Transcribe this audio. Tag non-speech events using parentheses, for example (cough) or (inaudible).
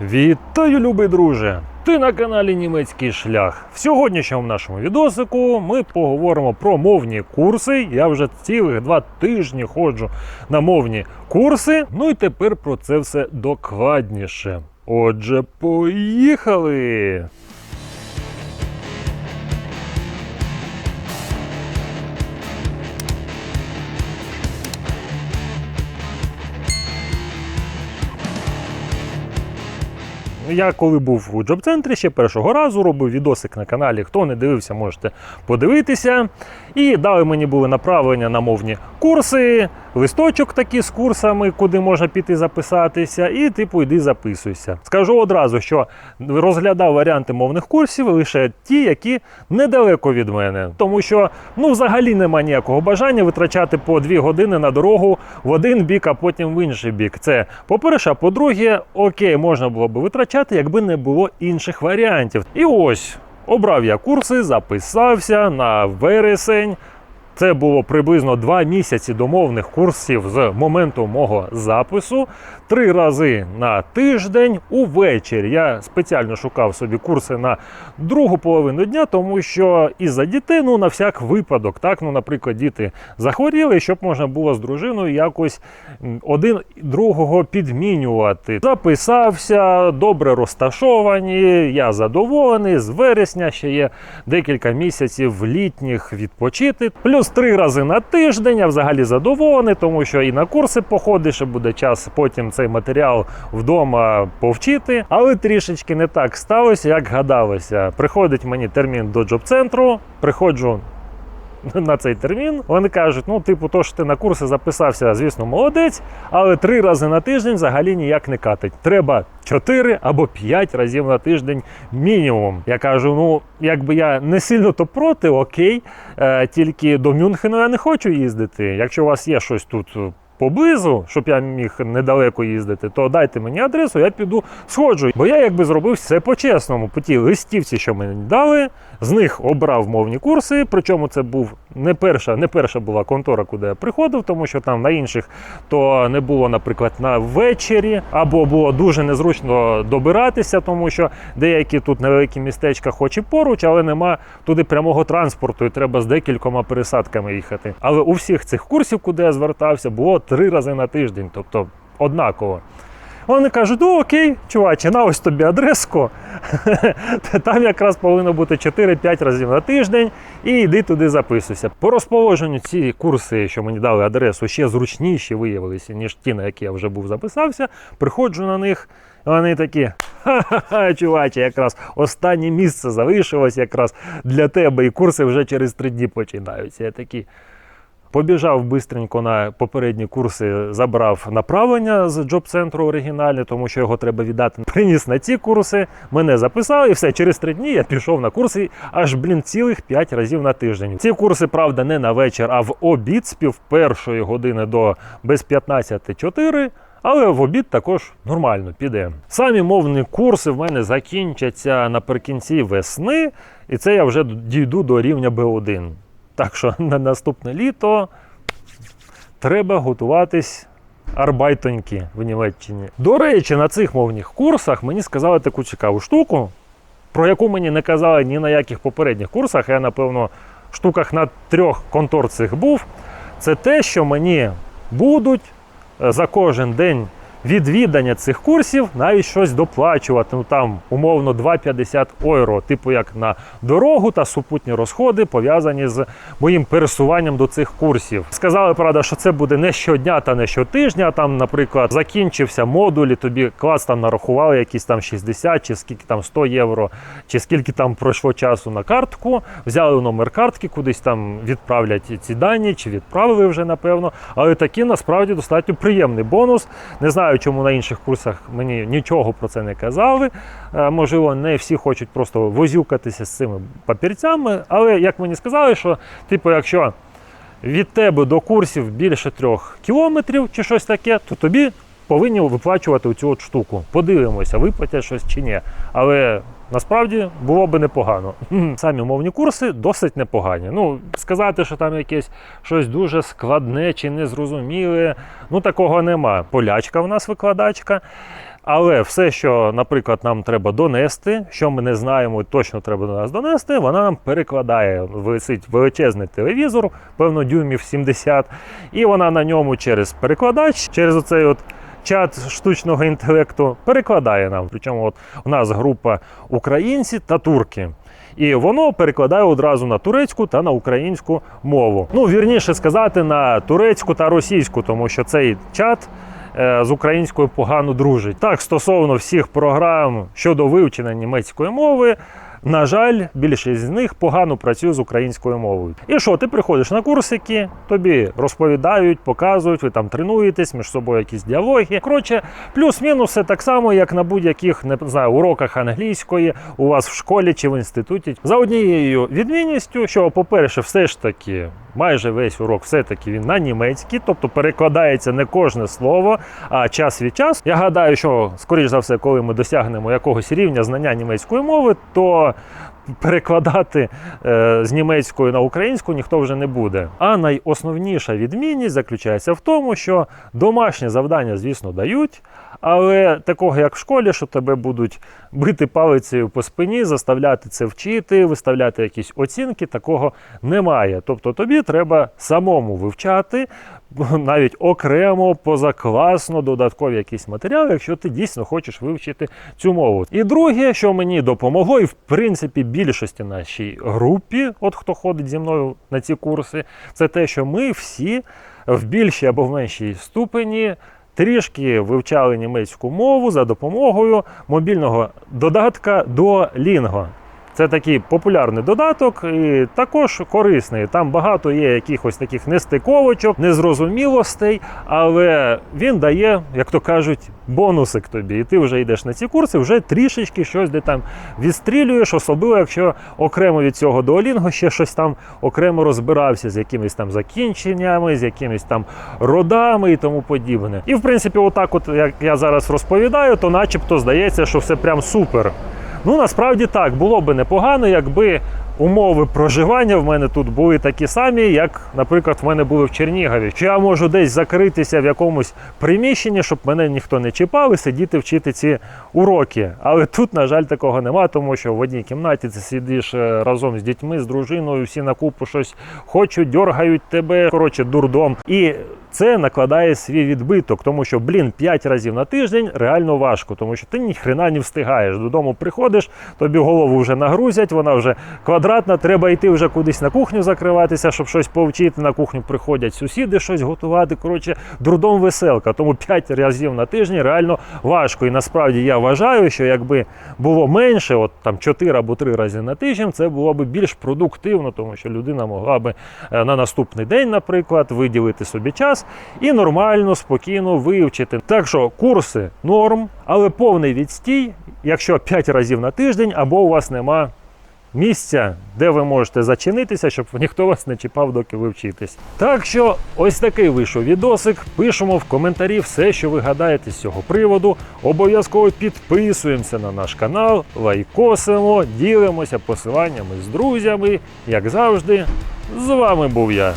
Вітаю, любий друже! Ти на каналі Німецький шлях. В сьогоднішньому нашому відосику ми поговоримо про мовні курси. Я вже цілих два тижні ходжу на мовні курси. Ну і тепер про це все докладніше. Отже, поїхали! Я коли був у джоб-центрі ще першого разу робив відосик на каналі. Хто не дивився, можете подивитися. І дали мені були направлення на мовні курси, листочок такий з курсами, куди можна піти записатися, і типу йди записуйся. Скажу одразу, що розглядав варіанти мовних курсів лише ті, які недалеко від мене. Тому що ну взагалі немає ніякого бажання витрачати по дві години на дорогу в один бік, а потім в інший бік. Це по-перше, а по-друге, окей, можна було би витрачати, якби не було інших варіантів. І ось обрав я курси, записався на вересень. Це було приблизно два місяці домовних курсів з моменту мого запису. Три рази на тиждень увечері. Я спеціально шукав собі курси на другу половину дня, тому що із-за дітей, ну на всяк випадок, так, ну, наприклад, діти захворіли, щоб можна було з дружиною якось один другого підмінювати. Записався, добре розташовані, я задоволений. З вересня ще є декілька місяців літніх відпочити. Плюс три рази на тиждень. Я взагалі задоволений, тому що і на курси походиш, і буде час потім цей матеріал вдома повчити. Але трішечки не так сталося, як гадалося. Приходить мені термін до джоб-центру, приходжу (laughs) на цей термін. Вони кажуть: ну, типу, то що ти на курси записався, звісно, молодець, але три рази на тиждень взагалі ніяк не катить. Треба 4 або 5 разів на тиждень мінімум. Я кажу: ну, якби я не сильно то проти, окей, е, тільки до Мюнхену я не хочу їздити. Якщо у вас є щось тут. Поблизу, щоб я міг недалеко їздити, то дайте мені адресу, я піду сходжу. Бо я якби зробив все по-чесному. По тій листівці, що мені дали, з них обрав мовні курси. Причому це був не перша, не перша була контора, куди я приходив, тому що там на інших то не було, наприклад, на вечері, або було дуже незручно добиратися, тому що деякі тут невеликі містечка, хоч і поруч, але нема туди прямого транспорту, і треба з декількома пересадками їхати. Але у всіх цих курсів, куди я звертався, було три рази на тиждень, тобто однаково. Вони кажуть, ну окей, чуваче, на ось тобі адреску. (laughs) Там якраз повинно бути 4-5 разів на тиждень, і йди туди записуйся. По розположенню ці курси, що мені дали адресу, ще зручніші виявилися, ніж ті, на які я вже був записався. Приходжу на них, і вони такі. Ха-ха-ха, чуваче, якраз останнє місце залишилось якраз для тебе, і курси вже через три дні починаються. Я такий. Побіжав бистренько на попередні курси, забрав направлення з джоб-центру оригінальне, тому що його треба віддати. Приніс на ці курси, мене записали, і все. Через три дні я пішов на курси аж блін цілих 5 разів на тиждень. Ці курси, правда, не на вечір, а в обід з пів першої години до без 15-4. Але в обід також нормально піде. Самі мовні курси в мене закінчаться наприкінці весни, і це я вже дійду до рівня B1. Так що на наступне літо треба готуватись арбайтоньки в Німеччині. До речі, на цих мовних курсах мені сказали таку цікаву штуку, про яку мені не казали ні на яких попередніх курсах. Я, напевно, штуках на трьох контор цих був. Це те, що мені будуть е, за кожен день відвідання цих курсів навіть щось доплачувати. Ну там умовно 2,50 євро, типу як на дорогу та супутні розходи, пов'язані з моїм пересуванням до цих курсів. Сказали, правда, що це буде не щодня та не щотижня. Там, наприклад, закінчився модуль, і тобі клас там нарахували якісь там 60 чи скільки там 100 євро, чи скільки там пройшло часу на картку, взяли номер картки, кудись там відправлять ці дані, чи відправили вже напевно. Але такий насправді достатньо приємний бонус. Не знаю, чому на інших курсах мені нічого про це не казали. Е, Можливо, не всі хочуть просто возюкатися з цими папірцями. Але як мені сказали, що типу, якщо від тебе до курсів більше трьох кілометрів чи щось таке, то тобі повинні виплачувати цю от штуку. Подивимося, виплатять щось чи ні. Але насправді було би непогано. Самі мовні курси досить непогані. Ну, сказати, що там якесь щось дуже складне чи незрозуміле, ну такого нема. Полячка в нас викладачка. Але все, що, наприклад, нам треба донести, що ми не знаємо, точно треба до нас донести, вона нам перекладає. Висить величезний телевізор, певно, дюймів 70, і вона на ньому через перекладач, через оцей от. Чат штучного інтелекту перекладає нам. Причому от у нас група українці та турки. І воно перекладає одразу на турецьку та на українську мову. Ну, вірніше сказати, на турецьку та російську, тому що цей чат е, з українською погано дружить. Так, стосовно всіх програм щодо вивчення німецької мови. На жаль, більшість з них погано працює з українською мовою. І що, ти приходиш на курсики, тобі розповідають, показують, ви там тренуєтесь між собою якісь діалоги. Коротше, плюс-мінус все так само, як на будь-яких не знаю, уроках англійської у вас в школі чи в інституті. За однією відмінністю, що, по-перше, все ж таки. Майже весь урок все-таки він на німецький, тобто перекладається не кожне слово, а час від часу. Я гадаю, що, скоріш за все, коли ми досягнемо якогось рівня знання німецької мови, то перекладати е, з німецької на українську ніхто вже не буде. А найосновніша відмінність заключається в тому, що домашні завдання, звісно, дають, але такого, як в школі, що тебе будуть бити палицею по спині, заставляти це вчити, виставляти якісь оцінки, такого немає. Тобто тобі треба самому вивчати, (laughs) навіть окремо, позакласно, додаткові якісь матеріали, якщо ти дійсно хочеш вивчити цю мову. І друге, що мені допомогло, і в принципі більшості нашій групі, от хто ходить зі мною на ці курси, це те, що ми всі в більшій або в меншій ступені. Трішки вивчали німецьку мову за допомогою мобільного додатка Duolingo. Це такий популярний додаток і також корисний. Там багато є якихось таких нестиковочок, незрозумілостей, але він дає, як то кажуть, бонусик тобі. І ти вже йдеш на ці курси, вже трішечки щось де там відстрілюєш, особливо якщо окремо від цього Duolingo ще щось там окремо розбирався з якимись там закінченнями, з якимись там родами і тому подібне. І в принципі, отак, от як я зараз розповідаю, то начебто здається, що все прям супер. Ну насправді так, було би непогано, якби умови проживання в мене тут були такі самі, як, наприклад, в мене були в Чернігові. Що я можу десь закритися в якомусь приміщенні, щоб мене ніхто не чіпав і сидіти вчити ці уроки. Але тут, на жаль, такого нема, тому що в одній кімнаті ти сидиш е, разом з дітьми, з дружиною, всі на купу щось хочуть, дергають тебе. Коротше, дурдом. І це накладає свій відбиток, тому що, блін, 5 разів на тиждень реально важко, тому що ти ніхрена не встигаєш. Додому приходиш, тобі голову вже нагрузять, вона вже квадратна, треба йти вже кудись на кухню закриватися, щоб щось повчити. На кухню приходять сусіди щось готувати. Коротше, дурдом веселка. Тому 5 разів на тиждень реально важко. І насправді я вважаю, що якби було менше, от там 4 або 3 рази на тиждень, це було б більш продуктивно, тому що людина могла би е, на наступний день, наприклад, виділити собі час і нормально, спокійно вивчити. Так що курси норм, але повний відстій, якщо 5 разів на тиждень, або у вас нема місця, де ви можете зачинитися, щоб (laughs) ніхто вас не чіпав, доки ви вчитесь. Так що ось такий вийшов відосик. Пишемо в коментарі все, що ви гадаєте з цього приводу. Обов'язково підписуємося на наш канал, лайкосимо, ділимося посиланнями з друзями. Як завжди, з вами був я,